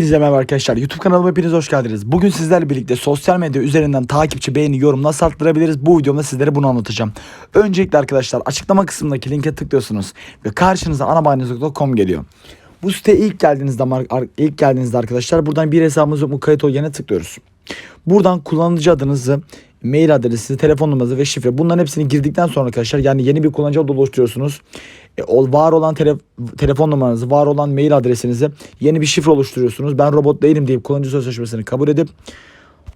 Hepinize merhaba arkadaşlar. YouTube kanalıma hepiniz hoş geldiniz. Bugün sizlerle birlikte sosyal medya üzerinden takipçi, beğeni, yorum nasıl arttırabiliriz? Bu videomda sizlere bunu anlatacağım. Öncelikle arkadaşlar açıklama kısmındaki linke tıklıyorsunuz ve karşınıza anabayiniz.com geliyor. Bu siteye ilk geldiğinizde ilk geldiğinizde arkadaşlar buradan bir hesabımız yok mu kayıt ol yerine tıklıyoruz. Buradan kullanıcı adınızı, mail adresi, telefon numaranızı ve şifre bunların hepsini girdikten sonra arkadaşlar yani yeni bir kullanıcı adı oluşturuyorsunuz. E, var olan tele- telefon numaranızı, var olan mail adresinizi yeni bir şifre oluşturuyorsunuz. Ben robot değilim deyip kullanıcı sözleşmesini kabul edip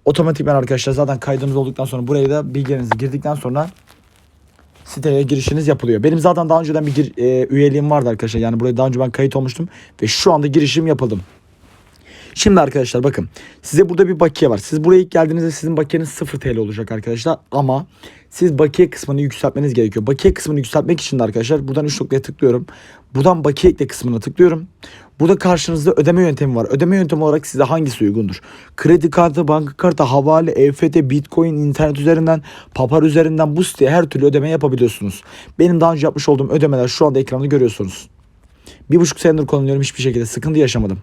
otomatikman arkadaşlar zaten kaydınız olduktan sonra buraya da bilgilerinizi girdikten sonra siteye girişiniz yapılıyor. Benim zaten daha önceden bir gir- e, üyeliğim vardı arkadaşlar. Yani buraya daha önce ben kayıt olmuştum ve şu anda girişim yapıldım. Şimdi arkadaşlar bakın size burada bir bakiye var. Siz buraya ilk geldiğinizde sizin bakiyeniz 0 TL olacak arkadaşlar. Ama siz bakiye kısmını yükseltmeniz gerekiyor. Bakiye kısmını yükseltmek için de arkadaşlar buradan 3 noktaya tıklıyorum. Buradan bakiye ekle kısmına tıklıyorum. Burada karşınızda ödeme yöntemi var. Ödeme yöntemi olarak size hangisi uygundur? Kredi kartı, banka kartı, havale, EFT, bitcoin, internet üzerinden, papar üzerinden bu siteye her türlü ödeme yapabiliyorsunuz. Benim daha önce yapmış olduğum ödemeler şu anda ekranda görüyorsunuz. Bir buçuk senedir kullanıyorum hiçbir şekilde sıkıntı yaşamadım.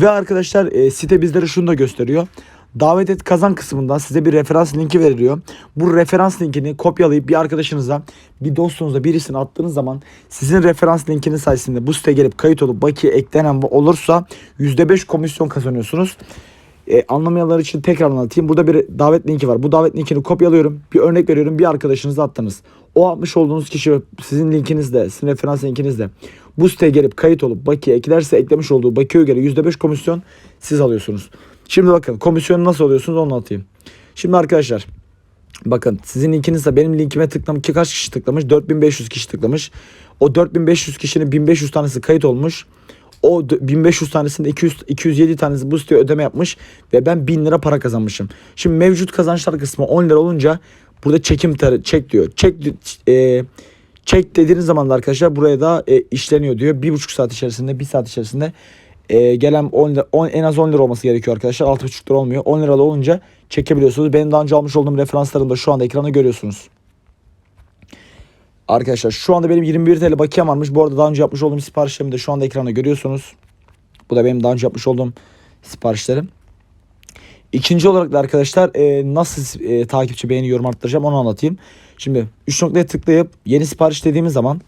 Ve arkadaşlar e, site bizlere şunu da gösteriyor. Davet et kazan kısmından size bir referans linki veriliyor. Bu referans linkini kopyalayıp bir arkadaşınıza, bir dostunuza birisine attığınız zaman sizin referans linkinin sayesinde bu siteye gelip kayıt olup bakiye eklenen olursa %5 komisyon kazanıyorsunuz. E, anlamayanlar için tekrar anlatayım. Burada bir davet linki var. Bu davet linkini kopyalıyorum. Bir örnek veriyorum. Bir arkadaşınıza attınız. O atmış olduğunuz kişi sizin linkinizde, sizin referans linkinizde bu siteye gelip kayıt olup bakiye eklerse eklemiş olduğu bakiye göre %5 komisyon siz alıyorsunuz. Şimdi bakın komisyonu nasıl alıyorsunuz onu anlatayım. Şimdi arkadaşlar bakın sizin linkinizde benim linkime tıklamış kaç kişi tıklamış? 4500 kişi tıklamış. O 4500 kişinin 1500 tanesi kayıt olmuş. O d- 1500 tanesinde 200 207 tanesi bu siteye ödeme yapmış ve ben 1000 lira para kazanmışım. Şimdi mevcut kazançlar kısmı 10 lira olunca burada çekim tarı çek diyor. Çek e, çek dediğiniz zaman da arkadaşlar buraya da e, işleniyor diyor. Bir buçuk saat içerisinde, bir saat içerisinde e, gelen 10 lira, 10, en az 10 lira olması gerekiyor arkadaşlar. 6,5 lira olmuyor. 10 liralı olunca çekebiliyorsunuz. Benim daha önce almış olduğum referanslarımı da şu anda ekranda görüyorsunuz. Arkadaşlar şu anda benim 21 TL bakiyem varmış. Bu arada daha önce yapmış olduğum siparişlerimi de şu anda ekranda görüyorsunuz. Bu da benim daha önce yapmış olduğum siparişlerim. İkinci olarak da arkadaşlar e, nasıl e, takipçi beğeni yorum arttıracağım onu anlatayım. Şimdi 3 noktaya tıklayıp yeni sipariş dediğimiz zaman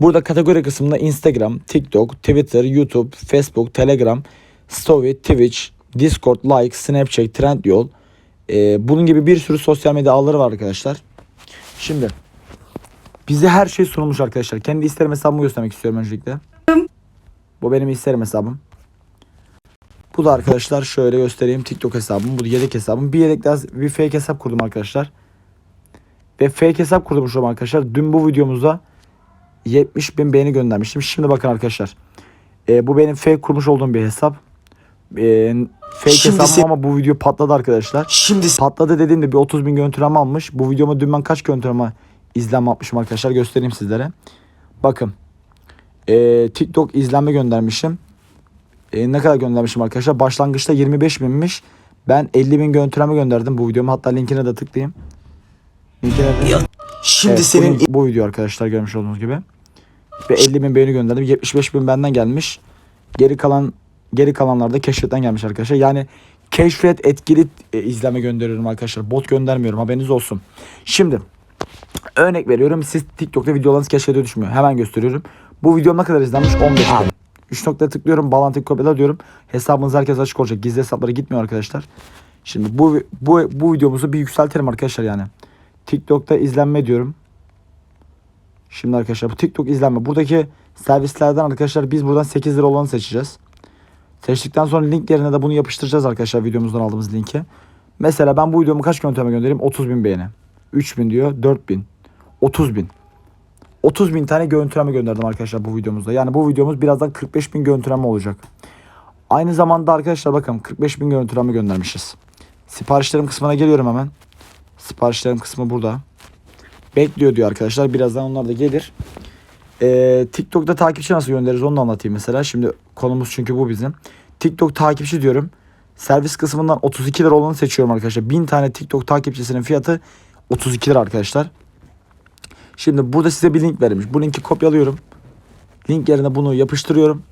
burada kategori kısmında Instagram, TikTok, Twitter, YouTube, Facebook, Telegram, Story, Twitch, Discord, Like, Snapchat, Trendyol e, bunun gibi bir sürü sosyal medya ağları var arkadaşlar. Şimdi bize her şey sunulmuş arkadaşlar. Kendi isterim hesabımı göstermek istiyorum öncelikle. Bu benim isterim hesabım. Bu da arkadaşlar şöyle göstereyim TikTok hesabım. Bu da yedek hesabım. Bir yedek daha bir fake hesap kurdum arkadaşlar. Ve fake hesap kurdum şu an arkadaşlar. Dün bu videomuzda 70 bin beğeni göndermiştim. Şimdi bakın arkadaşlar. Ee, bu benim fake kurmuş olduğum bir hesap. Ee, fake Şimdi hesabım ama bu video patladı arkadaşlar. Şimdi Patladı dediğimde bir 30 bin görüntüleme almış. Bu videoma dün ben kaç görüntüleme izlenme yapmışım arkadaşlar göstereyim sizlere. Bakın. Ee, TikTok izlenme göndermişim. Ee, ne kadar göndermişim arkadaşlar? Başlangıçta 25 binmiş. Ben 50 bin görüntüleme gönderdim bu videoma. Hatta linkine de tıklayayım. Linkine de... Şimdi Evet, senin bu, bu video arkadaşlar görmüş olduğunuz gibi. Ve 50 bin beğeni gönderdim. 75 bin benden gelmiş. Geri kalan geri kalanlar da keşfetten gelmiş arkadaşlar. Yani keşfet etkili e, izleme gönderiyorum arkadaşlar. Bot göndermiyorum haberiniz olsun. Şimdi örnek veriyorum. Siz TikTok'ta videolarınız keşfete düşmüyor. Hemen gösteriyorum. Bu video ne kadar izlenmiş? 15 bin. 3 noktaya tıklıyorum. Bağlantıyı kopyala diyorum. Hesabınız herkes açık olacak. Gizli hesaplara gitmiyor arkadaşlar. Şimdi bu bu bu videomuzu bir yükseltelim arkadaşlar yani. TikTok'ta izlenme diyorum. Şimdi arkadaşlar bu TikTok izlenme. Buradaki servislerden arkadaşlar biz buradan 8 lira olanı seçeceğiz. Seçtikten sonra link yerine de bunu yapıştıracağız arkadaşlar videomuzdan aldığımız linki. Mesela ben bu videomu kaç görüntüleme göndereyim? 30 bin beğeni. 3 bin diyor. 4 bin. 30 bin. 30 bin tane görüntüleme gönderdim arkadaşlar bu videomuzda. Yani bu videomuz birazdan 45 bin görüntüleme olacak. Aynı zamanda arkadaşlar bakın 45 bin görüntüleme göndermişiz. Siparişlerim kısmına geliyorum hemen. Siparişlerim kısmı burada. Bekliyor diyor arkadaşlar. Birazdan onlar da gelir. Ee, TikTok'ta takipçi nasıl göndeririz onu da anlatayım mesela. Şimdi konumuz çünkü bu bizim. TikTok takipçi diyorum. Servis kısmından 32 lira olanı seçiyorum arkadaşlar. 1000 tane TikTok takipçisinin fiyatı 32 lira arkadaşlar. Şimdi burada size bir link verilmiş. Bu linki kopyalıyorum. Link yerine bunu yapıştırıyorum.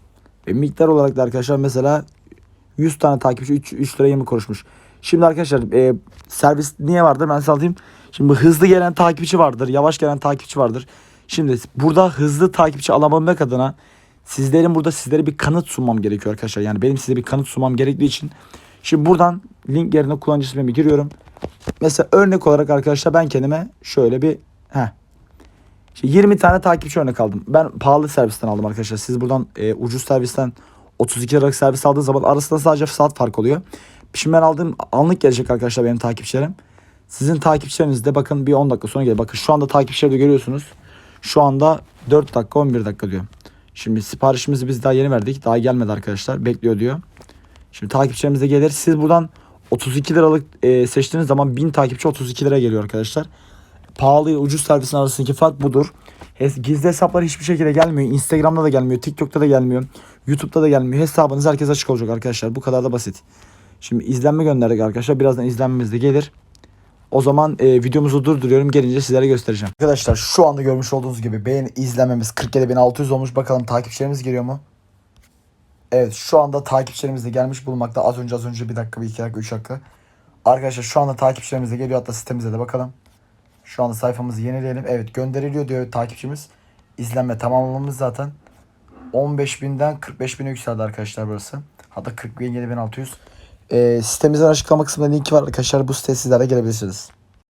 Ve miktar olarak da arkadaşlar mesela 100 tane takipçi 3, 3 lira 20 kuruşmuş. Şimdi arkadaşlar e, servis niye vardır ben size anlatayım. Şimdi hızlı gelen takipçi vardır. Yavaş gelen takipçi vardır. Şimdi burada hızlı takipçi alabilmek adına sizlerin burada sizlere bir kanıt sunmam gerekiyor arkadaşlar. Yani benim size bir kanıt sunmam gerektiği için. Şimdi buradan link yerine kullanıcı ismimi giriyorum. Mesela örnek olarak arkadaşlar ben kendime şöyle bir heh, işte 20 tane takipçi örnek aldım. Ben pahalı servisten aldım arkadaşlar. Siz buradan e, ucuz servisten 32 liralık servis aldığınız zaman arasında sadece saat fark oluyor. Şimdi ben aldığım anlık gelecek arkadaşlar benim takipçilerim. Sizin takipçileriniz de bakın bir 10 dakika sonra gelir. Bakın şu anda takipçileri de görüyorsunuz. Şu anda 4 dakika 11 dakika diyor. Şimdi siparişimizi biz daha yeni verdik. Daha gelmedi arkadaşlar. Bekliyor diyor. Şimdi takipçilerimiz de gelir. Siz buradan 32 liralık e, seçtiğiniz zaman 1000 takipçi 32 lira geliyor arkadaşlar. Pahalı ile ucuz servisin arasındaki fark budur. Gizli hesaplar hiçbir şekilde gelmiyor. Instagram'da da gelmiyor. TikTok'ta da gelmiyor. YouTube'da da gelmiyor. Hesabınız herkes açık olacak arkadaşlar. Bu kadar da basit. Şimdi izlenme gönderdik arkadaşlar. Birazdan izlenmemiz de gelir. O zaman e, videomuzu durduruyorum. Gelince sizlere göstereceğim. Arkadaşlar şu anda görmüş olduğunuz gibi beğeni izlenmemiz 47.600 olmuş. Bakalım takipçilerimiz geliyor mu? Evet şu anda takipçilerimiz de gelmiş bulunmakta. Az önce az önce bir dakika, bir iki dakika, üç dakika. Arkadaşlar şu anda takipçilerimiz de geliyor. Hatta sitemize de bakalım. Şu anda sayfamızı yenileyelim. Evet gönderiliyor diyor takipçimiz. İzlenme tamamlamamız zaten. 15.000'den 45.000'e yükseldi arkadaşlar burası. Hatta 47.600. Ee, sitemizin açıklama kısmında linki var arkadaşlar. Bu siteye sizler de gelebilirsiniz.